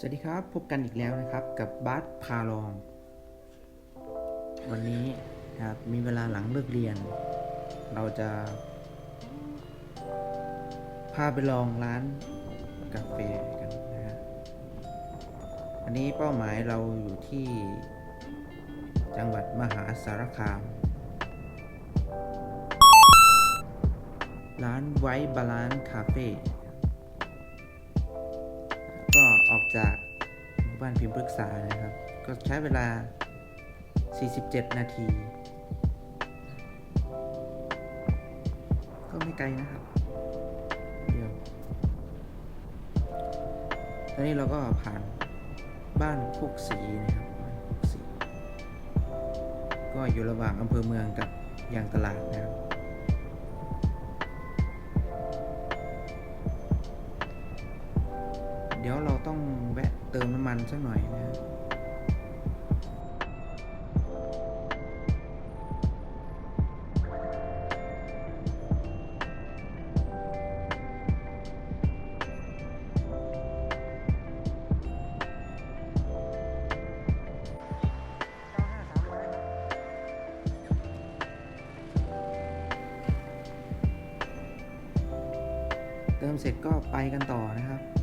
สวัสดีครับ พบกันอีกแล้วนะครับกับบัสพาลอง วันนี้ครับมีเวลาหลังเลิกเรียน เราจะ พาไปลองร้านกาแฟกันนะฮะวันนี้เป้าหมายเราอยู่ที่จังหวัดมหาสารคาม ร้านไว้บาลานคาเฟ่ จากหมู่บ้านพิมพ์ปรึกษานะครับ ก็ใช้เวลา 47 นาที ก็ไม่ไกลนะครับ เดียวตอนนี้เราก็ผ่านบ้านโคกศรีนะครับบ้านโคกศรีก็อยู่ระหว่างอำเภอเมืองกับยางตลาดนะครับ เดี๋ยวเราต้องแวะเติมน้ำมันสักหน่อยนะฮะเติมเสร็จก็ไปกันต่อนะครับ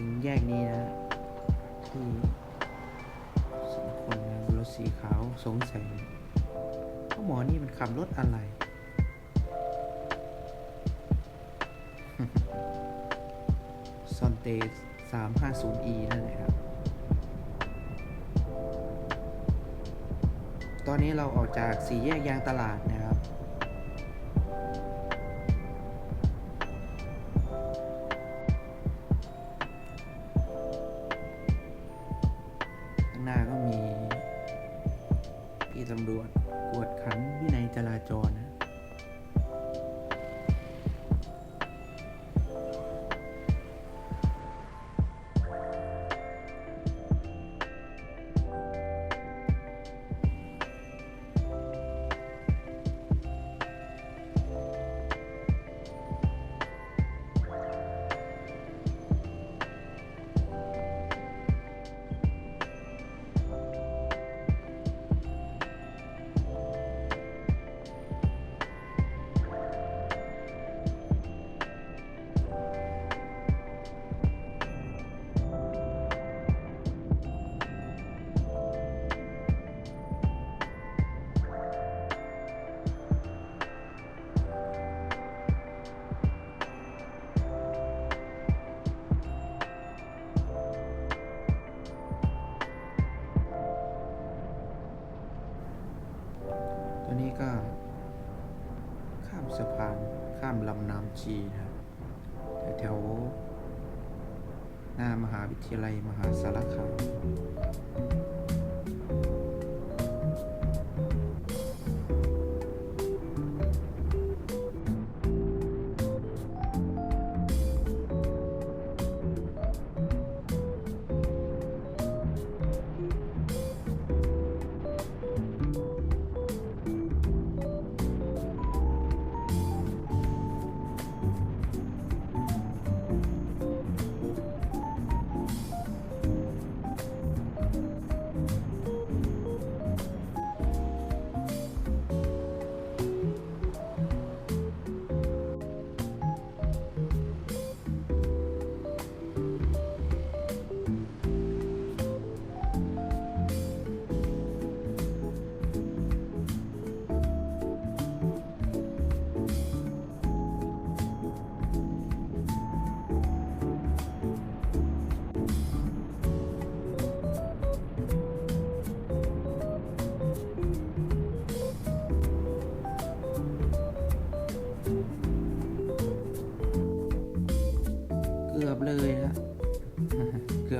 ถึงแยกนี้นะที่สองคนนะรถสีขาวสงสัยว่าหมอนี่มันขับรถอะไร ซอนเต 350e นั่นแหละครับ ตอนนี้เราออกจากสี่แยกยางตลาดนะ พี่ ตัวนี้ก็ ข้ามสะพานข้ามลำน้ำชีนะครับแถวหน้ามหาวิทยาลัยมหาสารคาม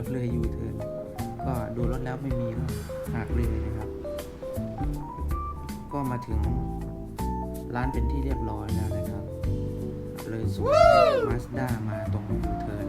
เกือบเลยยูเทิร์นก็ดูรถแล้วไม่มีก็หักเลยนะครับ ก็มาถึงร้านเป็นที่เรียบร้อยแล้วนะครับ เลยสวนมาสด้ามาตรงยูเทิร์น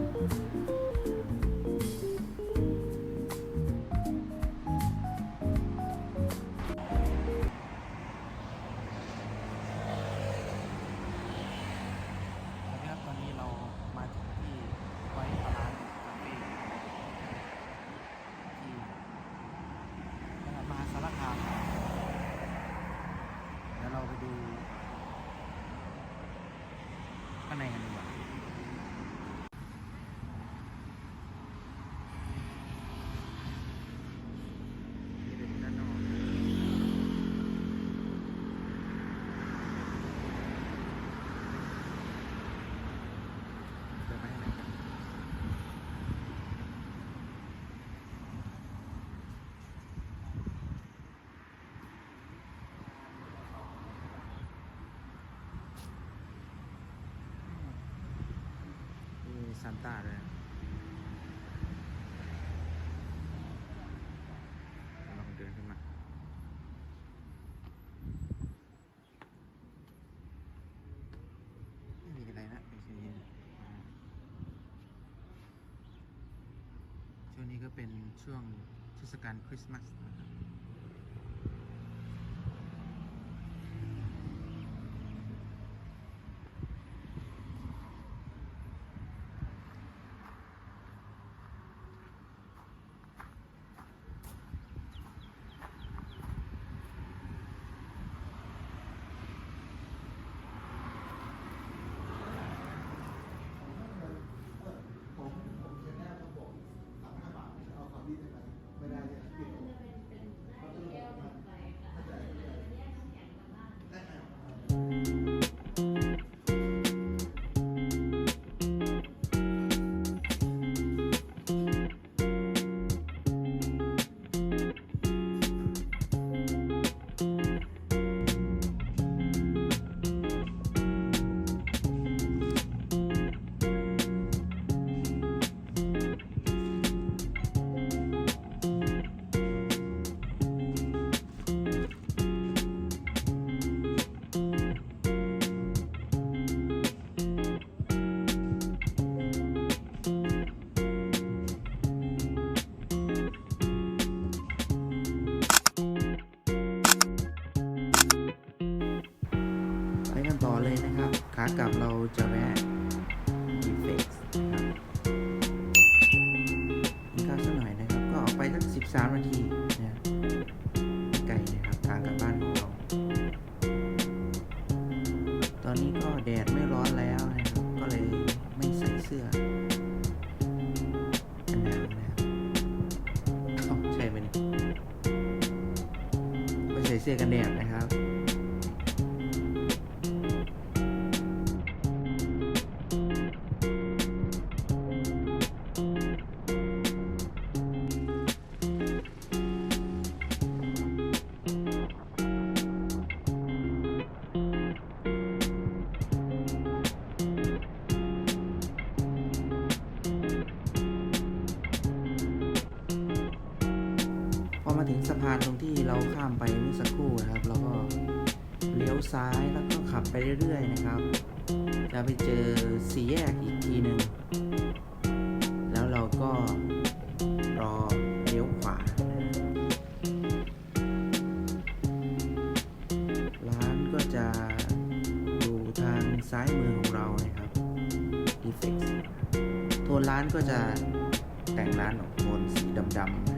านต้าด้วยนะลองเดินขึ้นมาไม่มีอะไรนะไม่มีอ่าช่วงนี้ก็เป็นช่วงเทศกาลคริสต์มาสนะครับ เสื้อกันแดดนะครับ ถึงสะพานตรงที่เราข้ามไปเมื่อสักครู่นะครับ เราก็เลี้ยวซ้ายแล้วก็ขับไปเรื่อยๆนะครับ จะไปเจอสี่แยกอีกทีหนึ่งแล้วเราก็รอเลี้ยวขวา ร้านก็จะอยู่ทางซ้ายมือของเรานะครับ Defects โทนร้านก็จะแต่งร้านออกโทนสีดำๆ